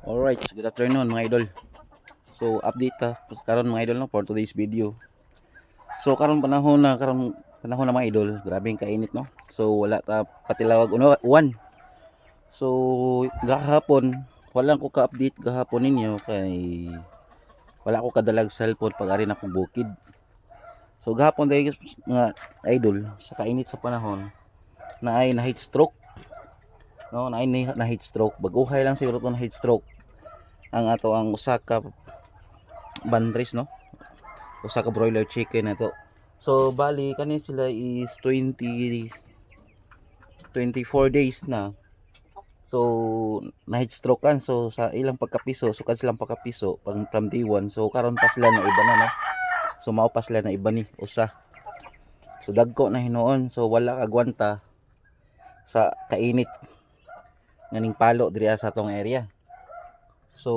Alright, so good afternoon mga idol. So update ta karon mga idol no for today's video. So karon panahon na karon panahon na mga idol, grabe kainit no. So wala ta patilawag uno uwan. So gahapon wala ko ka-update gahapon ninyo kay wala ko kadalag cellphone pag ari na ko bukid. So gahapon dahil mga idol sa kainit sa panahon na ay na heat stroke no na na heat stroke. Baguhay lang siguro to na heat stroke. Ang ato ang usa ka bandres no? Usa ka broiler chicken na to so bali kani sila is 20 24 days na. So na heat stroke kan. So sa ilang pagkapiso so kan silang pagkapiso pang from day 1 so karon pa sila na iba na no? So mao pa sila na iba ni usa. So dagko na hinuon. So wala kagwanta sa kainit nganing palo diri sa tong area. So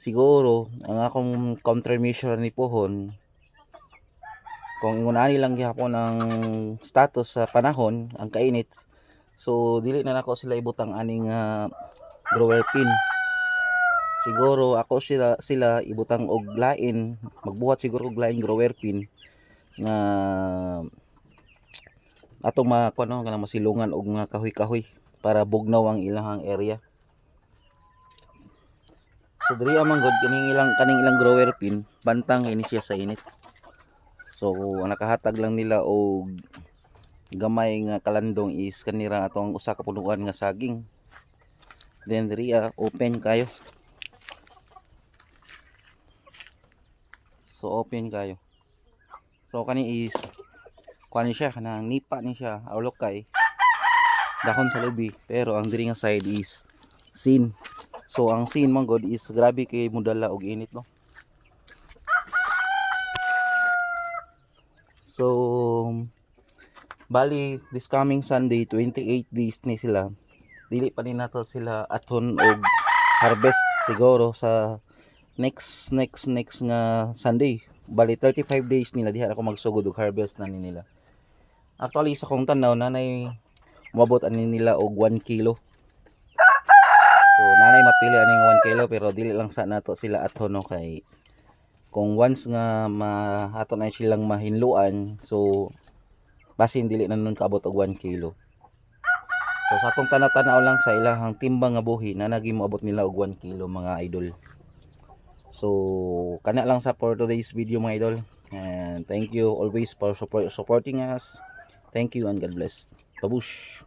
siguro ang akong countermeasure ni pohon kung ingunani lang gyapon ang status sa panahon ang kainit so dili na nako sila ibutang aning ah, grower pin. Siguro ako sila sila ibutang og lain magbuhat siguro og lain grower pin nga atong mga kuno kanang masilungan og nga kahoy-kahoy para bugnaw ang ilang area. So diri amang god kaning ilang kaning ilang grower pin bantang ini siya sa init. So ang nakahatag lang nila og gamay nga kalandong is kanira atong usa ka punuan nga saging. Then diri ah, open kayo. So open kayo. So kani is kuha ni siya kanang nipa ni siya awlok kay. Dahon sa lubi pero ang diri nga side is sin. So ang sin man god is grabe kay mudala og init no? So bali this coming Sunday 28 days ni sila. Dili pa ni nato sila aton og harvest siguro sa next next next nga Sunday. Bali 35 days nila diha ako magsugod og harvest na ni nila Actually sa kong tanaw nanay umabot ani nila og 1 kilo. So nanay mapili ani nga 1 kilo pero dili lang sa nato sila ato no kay kung once nga ma ato na silang mahinluan so basin dili na nun kaabot og 1 kilo. So sa atong tanaw-tanaw lang sa ilahang timbang nga buhi na naging moabot nila og 1 kilo mga idol. So kana lang sa for today's video mga idol. And thank you always for support, supporting us. Thank you and God bless. Babush!